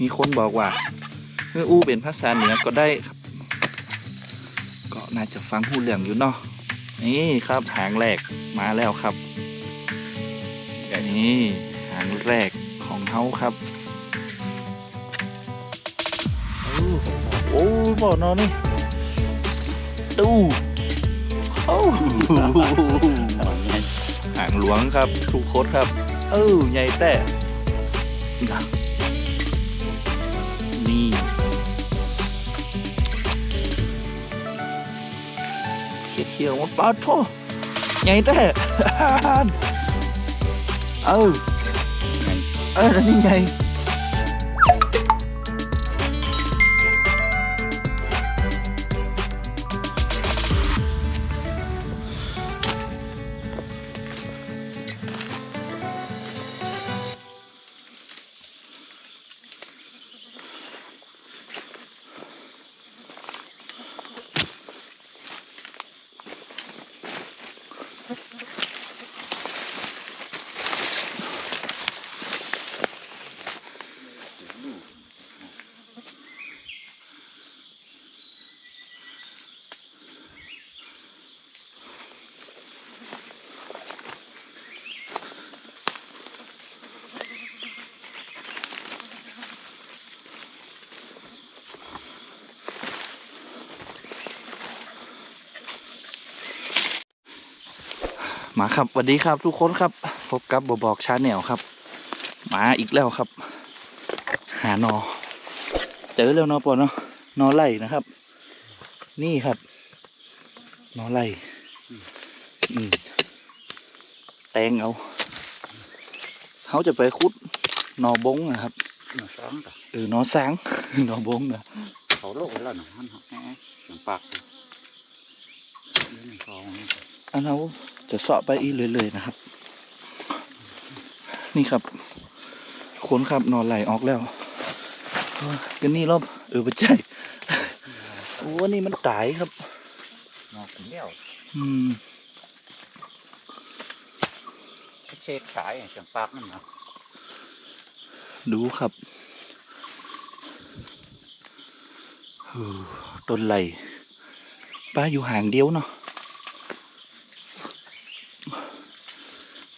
มีคนบอกว่าเมื่ออู้เป็นภาษาเหนือก็ได้ครับ ก็น่าจะฟังหูเรื่องอยู่เนาะนี่ครับหางแรกมาแล้วครับนี่หางแรกของเฮาครับโอ้โอ้บ่อนอนนี่ดูโอ้หางหลวงครับ ทุกโคตรครับ เออใหญ่แต่ นะนี่เขียวมันปาโทใหญ่แต่เออเออนี่ไง มาครับสวัสดีครับทุกคนครับพบกับบบอกชาแนลครับมาอีกแล้วครับ หานอ เจอแล้วเนอปอเนาะนอไล่นะครับ นี่ครับ นอไล่อืมแตงเอาเขาจะไปคุดนอบงนะครับหนูซ้อมกับเออนอสางนอบงนะเขาโลกไว้แล้วหนูฮันหักแหน่เสียงปากสิเรื่องเขาเนี่ยอันเรา จะเสาะไปอีเรื่อยๆนะครับ นี่ครับคนครับนอนไหลออกแล้วโอ้ยกันนี่รอบเออไปใจโอ้นี่มันตายครับนอกเลี้ยวอืมเช็คสายเสียงปากนั่นนะดูครับเออต้นไหลป้าอยู่ห่างเดียวเนาะ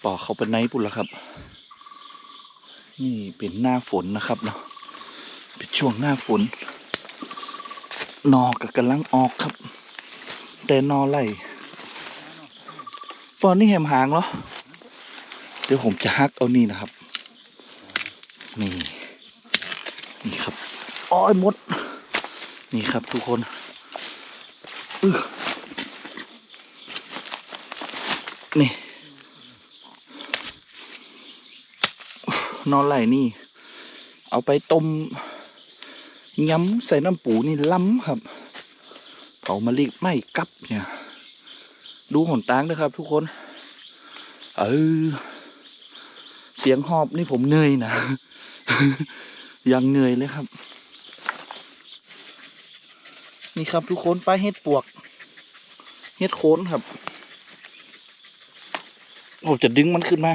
ปอเขาไปไหนปุ่นละครับ นี่เป็นหน้าฝนนะครับเนาะเป็นช่วงหน้าฝน นอกับกำลังออกครับ แต่นอไหลฟอนนี่แหมหางเหรอเดี๋ยวผมจะฮักเอานี่นะครับ นี่ นี่ครับอ้อยมด นี่ครับทุกคนนี่ นอนไหลนี่ เอาไปต้มย้ำใส่น้ำปูนี่ล้ำครับเอามาลิกไม่กลับเนี่ย ดูหนตางด้วยครับ ทุกคน เออ เสียงหอบนี่ผมเหนื่อยนะ ยังเหนื่อยเลยครับ นี่ครับทุกคนปลาเห็ดปวก เห็ดโคนครับ ผมจะดึงมันขึ้นมา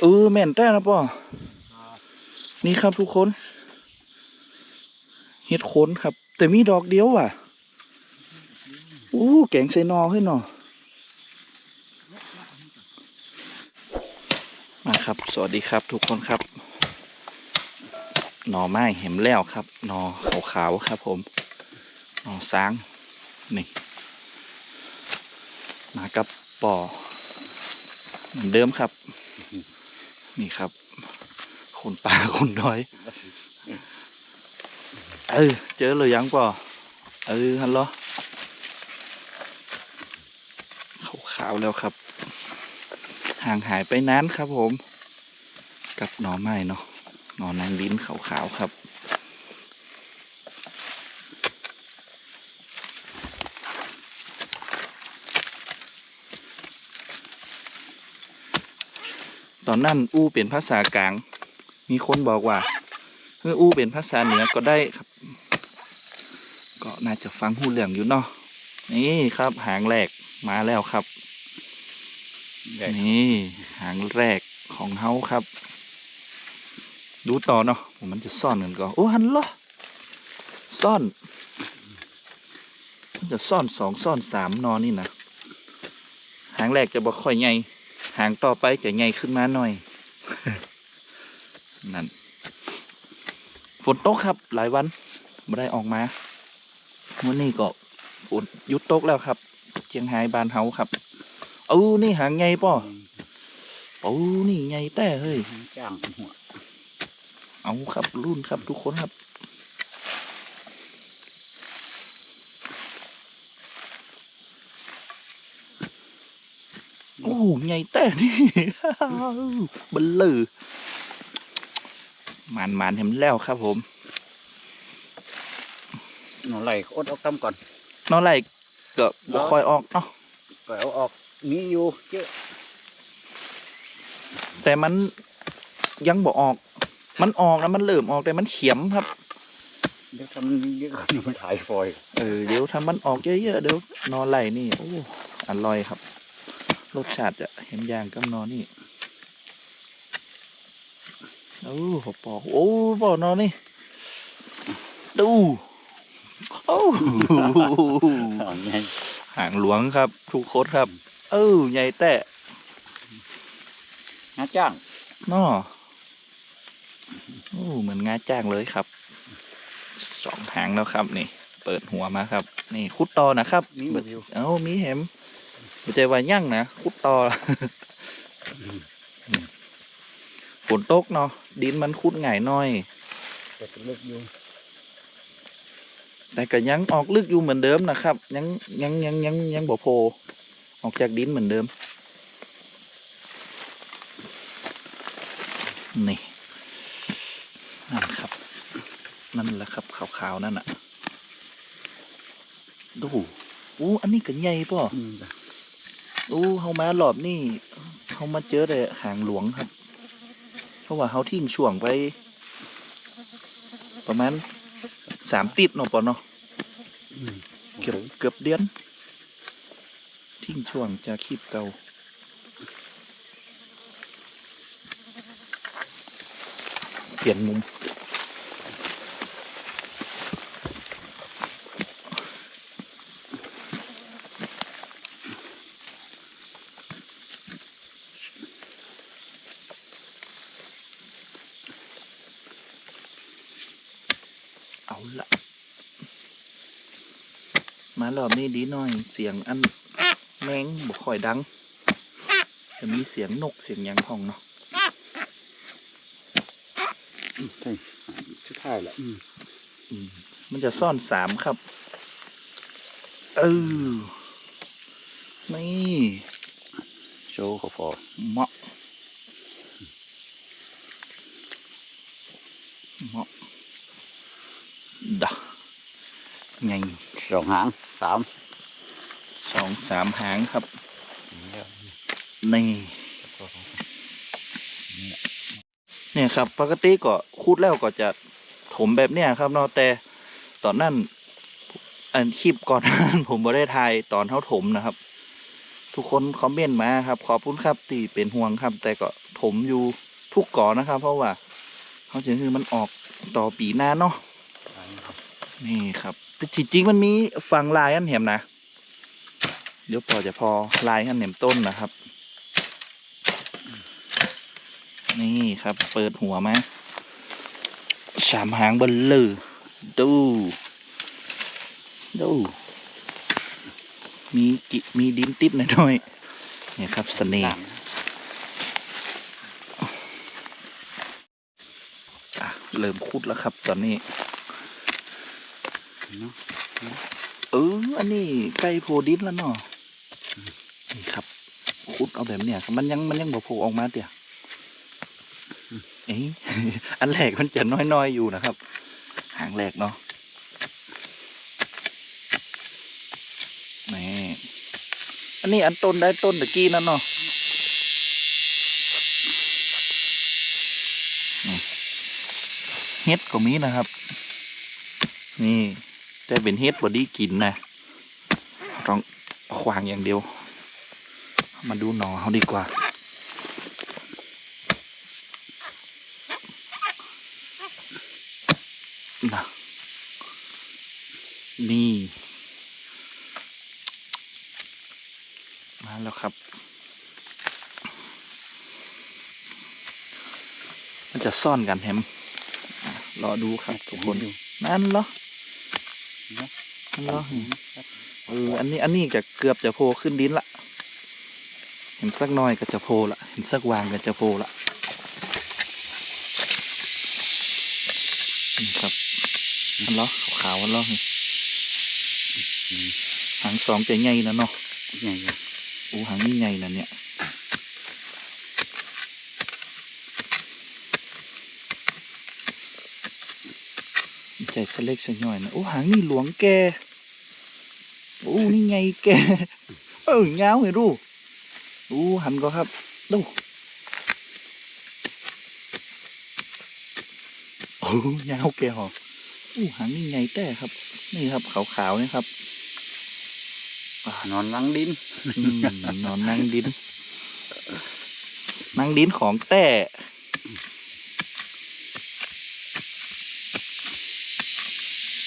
เออแม่นแต่นะป่อนี่ครับทุกคนเห็ดโคนครับ แต่มีดอกเดียวว่ะอู้แกงใส่นอให้หนอมาครับ สวัสดีครับทุกคนครับหน่อไม้เห็มแล้วครับหน่อขาวๆครับ ผมหน่อสางนี่มากับปอเหมือนเดิมครับ นี่ครับ คนป่าคนน้อย เออ เจอเลยยังปอเออฮัลโหลขาวๆแล้วครับ ห่างหายไปนานครับผม กับหน่อไม้เนาะหน่อนางลิ้นขาวๆครับ อนนั้นอู้เป็นภาษากลาง มีคนบอกว่าเมื่ออู้เป็นภาษาเหนือก็ได้ครับ ก็น่าจะฟังหูเรื่องอยู่เนาะนี่ครับหางแรกมาแล้วครับใหญ่นี่ หางแรกของเฮาครับ ดูต่อเนาะว่ามันจะซ่อนกันก่อนโอ้หันเหรอซ่อนมันจะซ่อนสองซ่อนสามนอนนี่นะหางแรกจะบ่ค่อยใหญ่ หางต่อไปจะใหญ่ขึ้นมาหน่อย นั่น ฝนตกครับ หลายวันไม่ได้ออกมาวันนี้ก็ฝนหยุดตกแล้วครับ เชียงไฮ้บานเฮาครับเออนี่หางใหญ่ป่อเออนี่ใหญ่แต่เฮ้ยจ้างหัวเอาครับรุ่นครับทุกคนครับ โอ้ใหญ่แต่นี่บันลือหมานหมานเห็นแล้วครับผมหนูไหลอดเอากำก่อนนอนไหลก็บ่ค่อยออกเนาะก็เอาออกมีอยู่เยอะแต่มันยังบ่ออก มันออกแล้วมันเริ่มออกแต่มันเขียมครับ เดี๋ยวทำเยอะกว่านี้มันถ่ายฟอยล์เออเดี๋ยวถ้ามันออกเยอะๆเดี๋ยวนอนไหลนี่โอ้อร่อยครับ รสชาติจะเห็นอย่างกับนอนนี่โอ้หปอโอ้ปอนอนนี่ดูโอ้อ่อนไงหางหลวงครับ ทุกคนครับ เออใหญ่แต่งาจ้างนอโอ้เหมือนงาจ้างเลยครับสองหางแล้วครับนี่ เปิดหัวมาครับ นี่คุดตอนะครับมีหมดอยู่เอ้ามีแหม ไม่ใจว่ายั่งนะคุดตอฝนตกเนาะดินมันคุดง่ายหน่อยแต่เป็นเล็กอยู่แต่ก็ยังออกลึกอยู่เหมือนเดิมนะครับ ยังยังยังยังยังบ่โพออกจากดินเหมือนเดิม นี่นั่นครับ นั่นแหละครับขาวๆนั่นอะดูอู้อันนี้ก็ใหญ่ป่ะ อู้เฮามาหลอบนี่เฮามาเจอแต่หางหลวงครับ เพราะว่าเฮาทิ้งช่วงไป ประมาณสามติดเนาะปอเนาะเกือบเกือบเดือน ทิ้งช่วงจากคลิปเก่าเปลี่ยนมุม เอาละ มา รอบนี้ดีหน่อย เสียงอันแมงบ่ค่อยดัง จะมีเสียงนกเสียงหยังของเนาะอืมใช่ชุดท้ายแหละอืมอืมมันจะซ่อนสามครับ เออ นี่โชว์เขาฟอเหมาะเหมาะดะไงสองหาง สามสองสามหางครับ นี่เนี่ยครับ ปกติก็คูดแล้วก็จะถมแบบเนี้ยครับเนาะแต่ตอนนั้นอันคลิปก่อนหน้านั้นผมบ่ได้ถ่ายตอนเท่าถมนะครับ ทุกคนคอมเมนต์มาครับ ขอบคุณครับที่เป็นห่วงครับ แต่ก็ถมอยู่ทุกก่อนนะครับ เพราะว่าเขาจะคือมันออกต่อปีหน้าเนาะนี่ครับ แต่จริงๆมันมีฝั่งลายอันแหมนะ เดี๋ยวพอจะพอลายอันแหมต้นนะครับ นี่ครับ เปิดหัวมาสามหางบนลือดู ดู มีกิมีดินติดหน่อยๆเนี่ยครับเสน่ห์เริ่มคุดแล้วครับตอนนี้ เนาะ เออ อันนี้ใกล้โพดินแล้วเนาะนี่ครับคุดเอาแบบเนี้ยครับมันยังมันยังบ่โผล่ออกมาเตี่ยเอ้ยอันแรกมันจะน้อยๆอยู่นะครับ หางแรกเนาะนี่อันนี้อันต้นได้ต้นตะกี้นั่นเนาะนี่เฮ็ดก็มีนะครับ นี่ แต่เป็นเฮ็ดบอดี้กินนะต้องขวางอย่างเดียว มาดูหนอเขาดีกว่า นี่ มาแล้วครับ มันจะซ่อนกันแฮมรอดูครับทุกคน นั่นเหรอ นั่นเหรอเอออันนี้อันนี้จะเกือบจะโผล่ขึ้นดินละเห็นสักหน่อยก็จะโผล่ละเห็นสักวางก็จะโผล่ละนี่ครับนั่นเหรอขาวๆนั่นเหรอนี่หางสองจะใหญ่นะเนาะใหญ่โอ้หางนี่ใหญ่นะเนี่ย ใจสะเล็กสะย่อยนะโอ้หางนี่หลวงแกโอ้นี่ไงแกเออเงาวเห็นดูโอ้หันก็ครับดูโอ้เงาวแกหอโอ้หางนี่ไงแต่ครับ นี่ครับขาวๆนี่ครับอ่านอนหลังดินอืมนอนนั่งดินนั่งดินของแต่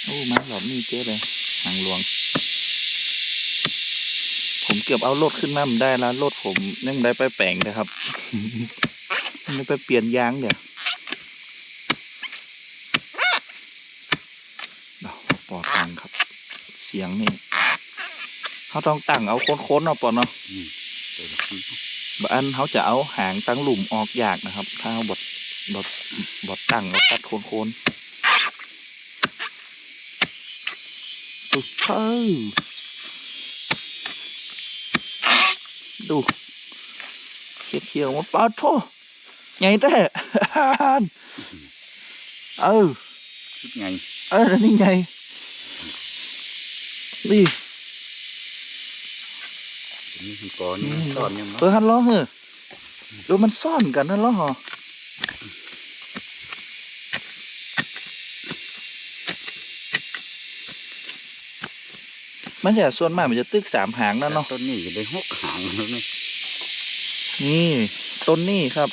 โอ้มาหลอม นี่เจ๊เลยหางหลวง ผมเกือบเอารถขึ้นมามันได้แล้วรถผมยังได้ไปแปลงนะครับไม่ไปเปลี่ยนยางเดี๋ยวปอดตังครับ เสียงนี่เขาต้องตั้งเอาโค้นๆเอาปอนเนาะบอันเขาจะเอาหางตั้งหลุมออกยากนะครับ ถ้าบดบดบดตั้งเอาตัดโคนโคน ดูเฮ้ยดูเขียวเขียวๆมาปาดโทใหญ่แต่เออชุดใหญ่เออแล้วนี่ไงนี่นี่คือก่อนนี่ตอนยังเออฮันล้อเหอะดูมันซ่อนกันนั่นล้อเหรอ มันจะส่วนมากมันจะตึกสามหางนั่นเนาะต้นนี้จะได้หกหางแล้วนี่นี่ต้นนี่ครับ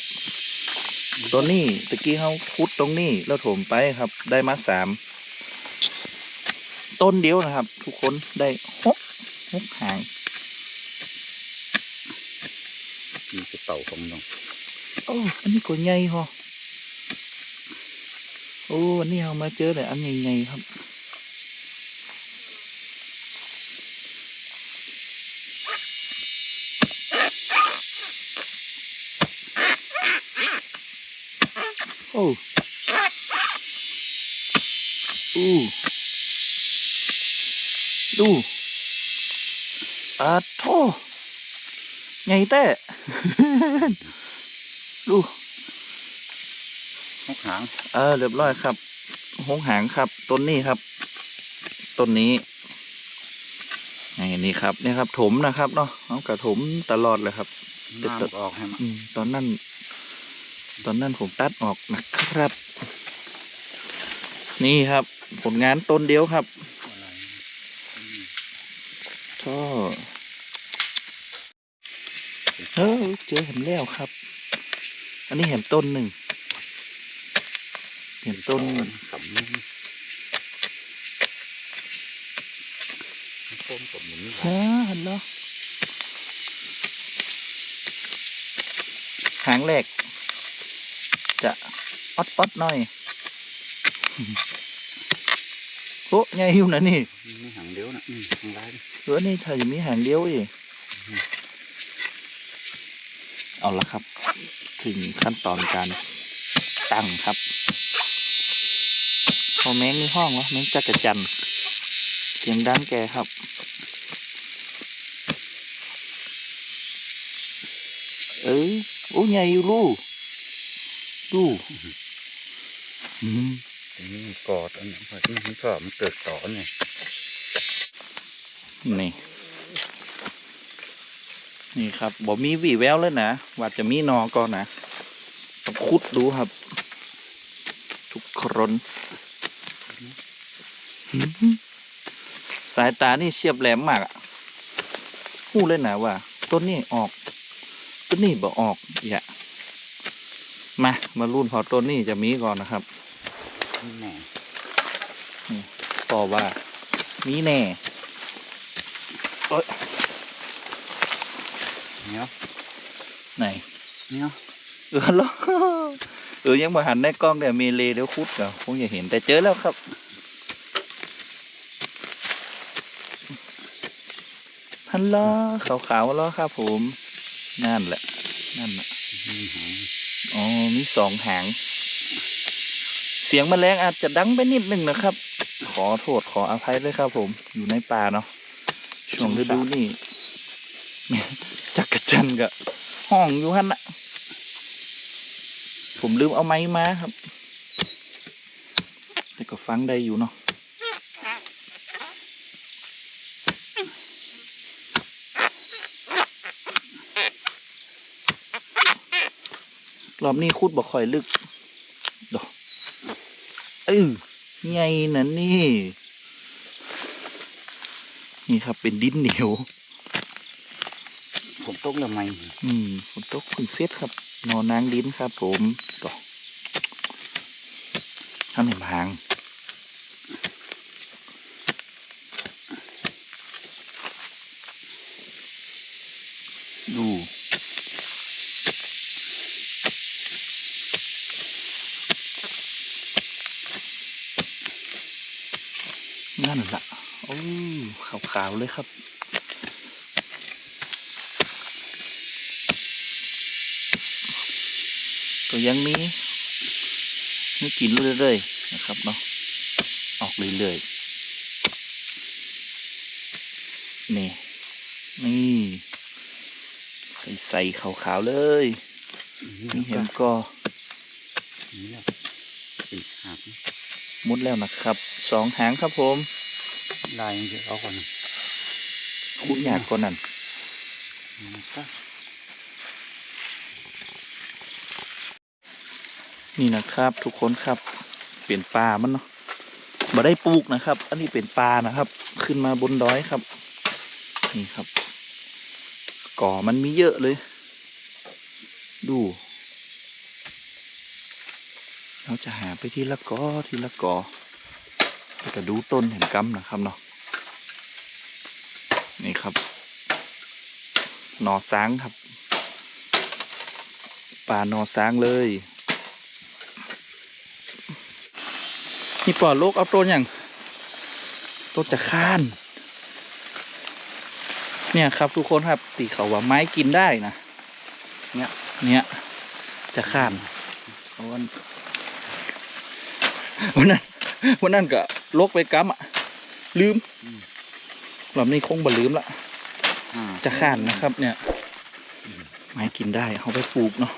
ต้นนี่ตะกี้เขาพุดตรงนี้แล้วถมไปครับ ได้มาสามต้นเดียวนะครับ ทุกคนได้หกหกหางมีกระเต่าของน้องโอ้อันนี้ก็ใหญ่ฮะโอ้อันนี้เรามาเจอแต่อันใหญ่ๆครับ โอ้อู้ดูอาโทใหญ่แต่ดูหกหาง เออเรียบร้อยครับหงหางครับต้นนี้ครับต้นนี้ไอ้นี่ครับนี่ครับ ถมนะครับเนาะเอากระถมตลอดเลยครับน้ำออกให้มันอืมตอนนั้น ตอนนั้นผมตัดออกนะครับ นี่ครับ ผลงานต้นเดียวครับท่อเฮ้ยเจอเห็นแล้วครับ อันนี้เห็นต้นหนึ่ง เห็นต้นขำนี่ต้นกับหมุนฮะเห็นแล้วหางแรก จะออดออดหน่อยโอ้ใหญ่อยู่นะนี่ไม่หางเดียวนะอืมหางร้ายหรือว่านี่ถ้าจะมีหางเดียวอีกเอาละครับ ถึงขั้นตอนการตั้งครับพอแมงในห้องวะแมงจักรจันทร์เสียงดังแกครับเอ้ยโอ้ใหญ่อยู่ลูก ดูอืมนี่กอดอันนี้ที่มันชอบมันเกิดต่อเนี่ยนี่นี่ครับบอกมีวีแววเลยนะว่าจะมีนอก่อนนะต้องคุดดูครับ ทุกคนสายตานี่เฉียบแหลมมากอะพูดเลยนะว่า ต้นนี้ออก ต้นนี้บ่ออกอย่า มามารุ่นพอต้นนี้จะมีก่อนนะครับนี่แน่พอว่ามีแน่เอ้ยเนี่ยไหนเนี่ยเออเหรอเออยังมาหันในกล้องแต่เมเลเดี๋ยวคุดก็คงอย่าเห็นแต่เจอแล้วครับฮัลโหลขาวๆแล้วครับผม นั่นแหละ นั่นแหละมีหาง อ๋อ มีสองหาง เสียงมแมลงอาจจะดังไปนิดหนึ่งนะครับ ขอโทษขออภัยเลยครับผม อยู่ในป่าเนาะ ช่วงฤดูนี่จักรจันทร์กับห้องอยู่ฮั่นนะผมลืมเอาไม้มาครับ แต่ก็ฟังได้อยู่เนาะ รอบนี้คุดบ่ค่อยลึกดอกเออไงนั่นนี่ นี่ครับเป็นดินเหนียวผมตกแล้วไหมอืมฝนตกคุณเซ็ตครับนอนนางดินครับ ผมดอกท่านเห็นหางดู นั่นละ่ะโอ้ขาวๆเลยครับก็ยังมีมีกินเรื่อยๆนะครับเนาะออกเรื่อยๆนี่นี่ใส่ๆขาวๆเลยนี่เห็นก็นี่แหละเป็นหางมุดแล้วนะครับ สองหางครับผมลายมันจะเอาก่อนคุดยากกว่านั้นนะครับนี่นะครับทุกคนครับเปลี่ยนปลามันเนาะมาได้ปลูกนะครับ อันนี้เป็นปลานะครับ ขึ้นมาบนดอยครับ นี่ครับ ก่อมันมีเยอะเลย ดูเราจะหาไปทีละกอทีละกอ แล้วก็ดูต้นเห็นกำนะครับเนาะนี่ครับหนอซ้างครับปลาหนอซ้างเลยนี่ปลอดโลกเอาต้นอย่างต้นจะข้าน เนี่ยครับทุกคนครับตีเขาว่าไม้กินได้นะเนี่ยเนี่ยจะข้านเขาวันวันนั้นวันนั้นก็ ลกไปกำอะ ลืมรอบนี้คงบ่ลืมละอ่าจะข้านนะครับ เนี่ยไม้กินได้เอาไปปลูกเนาะ